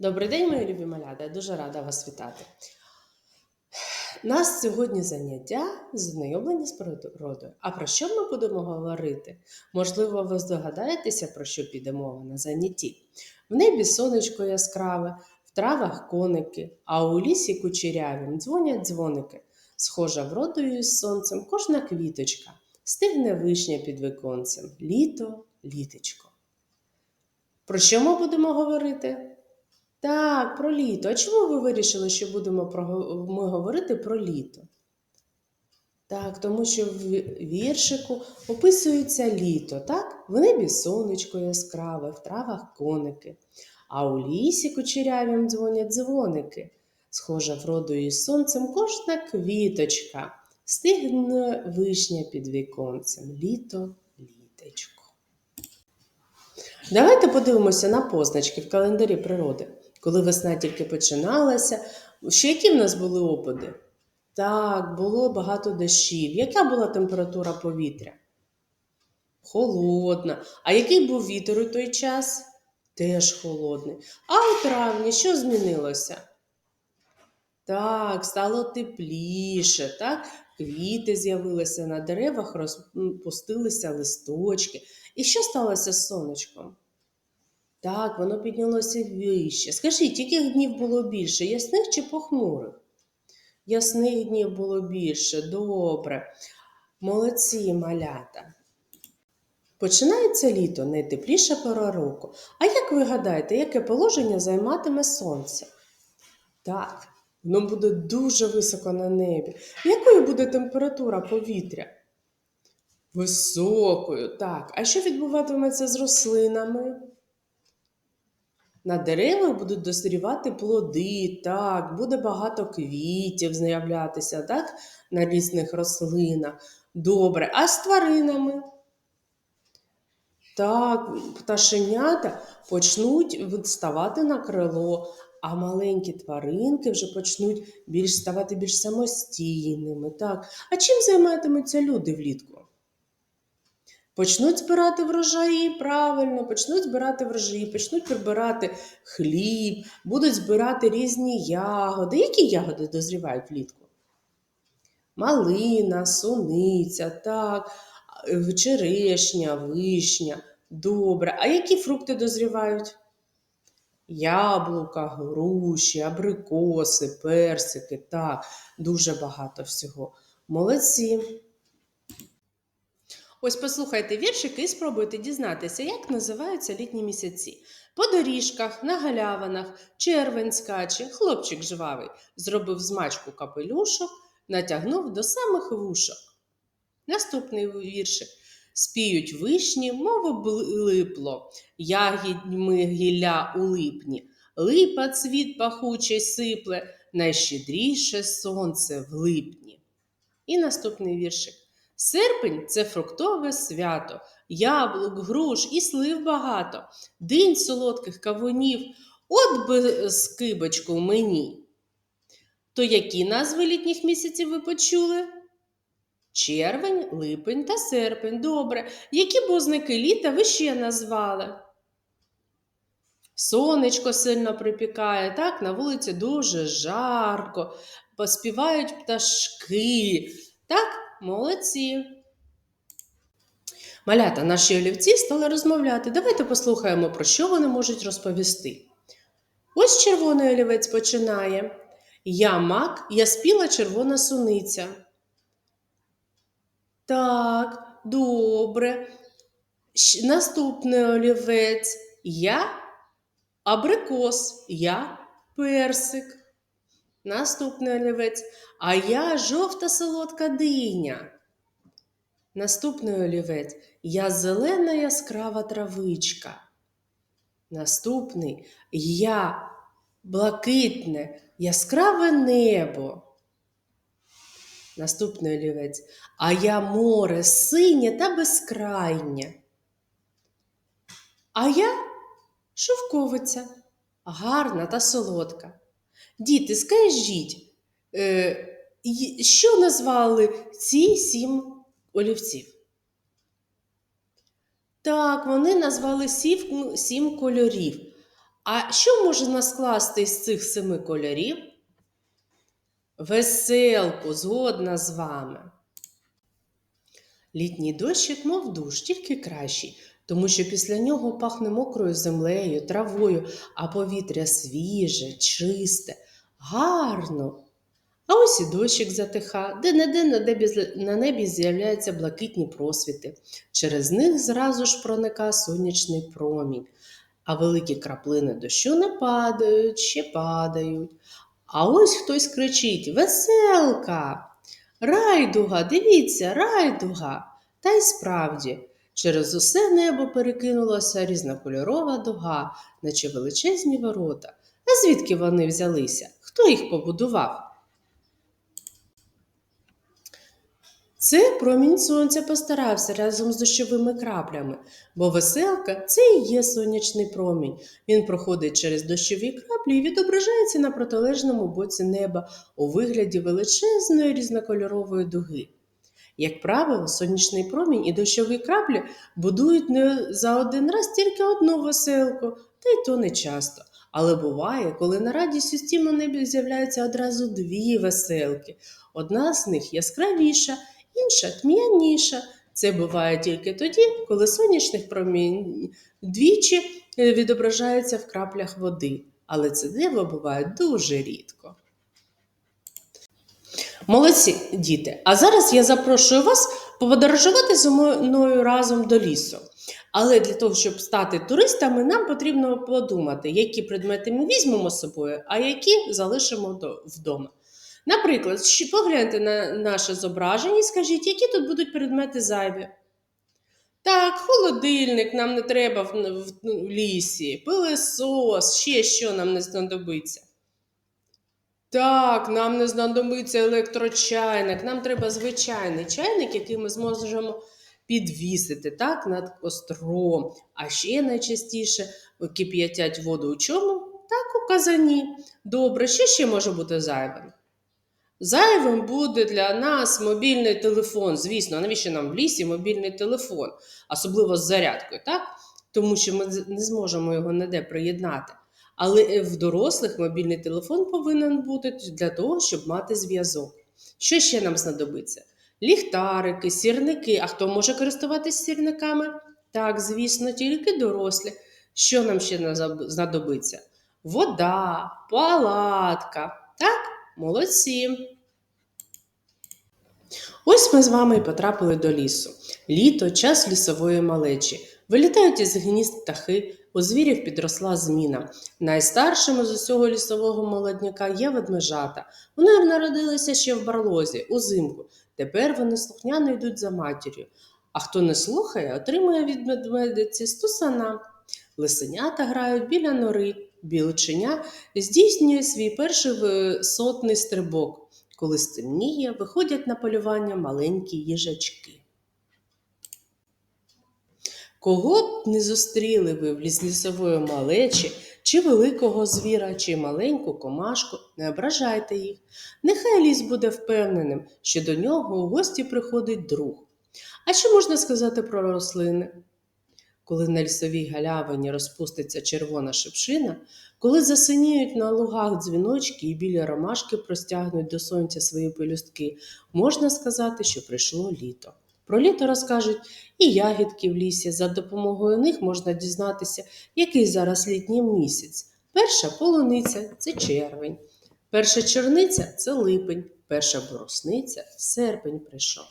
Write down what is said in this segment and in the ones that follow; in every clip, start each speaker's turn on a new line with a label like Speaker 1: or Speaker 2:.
Speaker 1: Добрий день, мої любі малята. Дуже рада вас вітати. Нас сьогодні заняття знайомлення з природою. А про що ми будемо говорити? Можливо, ви здогадаєтеся, про що піде мова на занятті. В небі сонечко яскраве, в травах коники, а у лісі кучерявім дзвонять дзвоники. Схожа вродою із сонцем кожна квіточка, стигне вишня під віконцем. Літо, літечко. Про що ми будемо говорити? Так, про літо. А чому ви вирішили, що будемо про, ми говорити про літо? Так, тому що в віршику описується літо, так? В небі сонечко яскраве, в травах коники, а у лісі кучерявім дзвонять дзвоники. Схожа вродою і сонцем кожна квіточка, стигне вишня під віконцем. Літо, літечко. Давайте подивимося на позначки в календарі природи. Коли весна тільки починалася, що які в нас були опади? Так, було багато дощів. Яка була температура повітря? Холодна. А який був вітер у той час? Теж холодний. А у травні що змінилося? Так, стало тепліше, так? Квіти з'явилися на деревах, розпустилися листочки. І що сталося з сонечком? Так, воно піднялося вище. Скажіть, яких днів було більше? Ясних чи похмурих? Ясних днів було більше. Добре. Молодці малята. Починається літо, найтепліша пора року. А як ви гадаєте, яке положення займатиме сонце? Так, воно буде дуже високо на небі. Якою буде температура повітря? Високою, так. А що відбуватиметься з рослинами? На деревах будуть дозрівати плоди, так, буде багато квітів з'являтися, так, на різних рослинах. Добре, а з тваринами? Так, пташенята почнуть вставати на крило, а маленькі тваринки вже почнуть більш ставати більш самостійними. Так. А чим займатимуться люди влітку? Почнуть збирати врожаї, правильно, почнуть збирати врожаї, почнуть прибирати хліб, будуть збирати різні ягоди. Які ягоди дозрівають влітку? Малина, суниця, так, черешня, вишня. Добре. А які фрукти дозрівають? Яблука, груші, абрикоси, персики, так, дуже багато всього. Молодці. Ось послухайте віршики і спробуйте дізнатися, як називаються літні місяці. По доріжках, на галявинах, червень скаче, хлопчик жвавий, зробив змачку капелюшок, натягнув до самих вушок. Наступний віршик. Спіють вишні, мов липло, ягідьми гілля у липні, липа цвіт пахучий сипле, найщедріше сонце в липні. І наступний віршик. Серпень це фруктове свято, яблук, груш і слив багато, день солодких кавунів, от би скибочку мені. То які назви літніх місяців ви почули? Червень, липень та серпень. Добре. Які бозники літа ви ще назвали? Сонечко сильно припікає, так, на вулиці дуже жарко, поспівають пташки. Так, молодці. Малята, наші олівці стали розмовляти. Давайте послухаємо, про що вони можуть розповісти. Ось червоний олівець починає. Я мак, я спіла червона суниця. Так, добре. Наступний олівець. Я абрикос, я персик. Наступний олівець. А я жовта солодка диня. Наступний олівець. Я зелена яскрава травичка. Наступний я блакитне, яскраве небо. Наступний олівець. А я море синє та безкрайнє. А я шовковиця, гарна та солодка. Діти, скажіть, е, що назвали ці сім олівців? Так, вони назвали сім, сім кольорів. А що можна скласти з цих семи кольорів? Веселку, згодна з вами. Літній дощик, мов душ, тільки кращий, тому що після нього пахне мокрою землею, травою, а повітря свіже, чисте, гарно. А ось і дощик затиха, де не де на небі, з'являються блакитні просвіти. Через них зразу ж проникає сонячний промінь, а великі краплини дощу не падають, ще падають. А ось хтось кричить Веселка! Райдуга, дивіться, райдуга! Та й справді, через усе небо перекинулася різнокольорова дуга, наче величезні ворота. А звідки вони взялися? Хто їх побудував? Це промінь сонця постарався разом з дощовими краплями, бо веселка це і є сонячний промінь. Він проходить через дощові краплі і відображається на протилежному боці неба у вигляді величезної різнокольорової дуги. Як правило, сонячний промінь і дощові краплі будують не за один раз тільки одну веселку, та й то не часто. Але буває, коли на радість у стіму небі з'являються одразу дві веселки. Одна з них яскравіша, інша тьмяніша. Це буває тільки тоді, коли сонячних промінь двічі е, відображаються в краплях води. Але це диво буває дуже рідко. Молодці, діти! А зараз я запрошую вас подорожувати зі мною разом до лісу. Але для того, щоб стати туристами, нам потрібно подумати, які предмети ми візьмемо з собою, а які залишимо вдома. Наприклад, погляньте на наше зображення і скажіть, які тут будуть предмети зайві. Так, холодильник нам не треба в, лісі, пилесос, ще що нам не знадобиться. Так, нам не знадобиться електрочайник, нам треба звичайний чайник, який ми зможемо підвісити так, над костром. А ще найчастіше кип'ятять воду у чому? Так, у казані. Добре, що ще може бути зайвим? Зайвим буде для нас мобільний телефон. Звісно, навіщо нам в лісі мобільний телефон, особливо з зарядкою, так? Тому що ми не зможемо його ніде приєднати. Але в дорослих мобільний телефон повинен бути для того, щоб мати зв'язок. Що ще нам знадобиться? Ліхтарики, сірники. А хто може користуватися сірниками? Так, звісно, тільки дорослі. Що нам ще знадобиться? Вода, палатка. Так, молодці. Ось ми з вами і потрапили до лісу. Літо час лісової малечі. Вилітають із гнізд птахи, у звірів підросла зміна. Найстаршими з усього лісового молодняка є ведмежата. Вони народилися ще в барлозі, узимку. Тепер вони слухняно йдуть за матір'ю. А хто не слухає, отримує від медведиці стусана. Лисенята грають біля нори, білченя здійснює свій перший сотний стрибок. Коли стемніє, виходять на полювання маленькі їжачки. Кого б не зустріли ви в лісової малечі, чи великого звіра, чи маленьку комашку, не ображайте їх. Нехай ліс буде впевненим, що до нього у гості приходить друг. А що можна сказати про рослини? Коли на лісовій галявині розпуститься червона шипшина, коли засиніють на лугах дзвіночки і біля ромашки простягнуть до сонця свої пелюстки, можна сказати, що прийшло літо. Про літо розкажуть і ягідки в лісі. За допомогою них можна дізнатися, який зараз літній місяць. Перша полуниця це червень, перша чорниця це липень, перша боросниця серпень прийшов.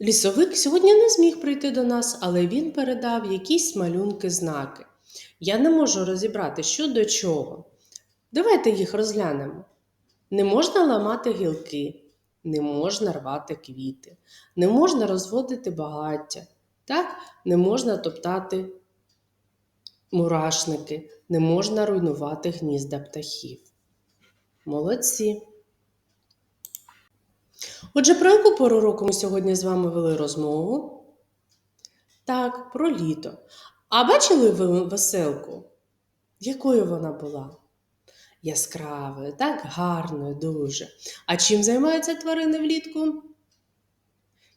Speaker 1: Лісовик сьогодні не зміг прийти до нас, але він передав якісь малюнки знаки. Я не можу розібрати, що до чого. Давайте їх розглянемо. Не можна ламати гілки, не можна рвати квіти, не можна розводити багаття, так? не можна топтати мурашники, не можна руйнувати гнізда птахів. Молодці! Отже, про яку пору року ми сьогодні з вами вели розмову? Так, про літо. А бачили ви веселку? Якою вона була? Яскравою, так гарною дуже. А чим займаються тварини влітку?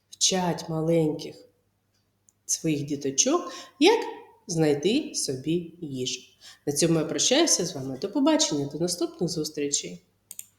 Speaker 1: Вчать маленьких своїх діточок, як знайти собі їжу. На цьому я прощаюся з вами. До побачення, до наступних зустрічей!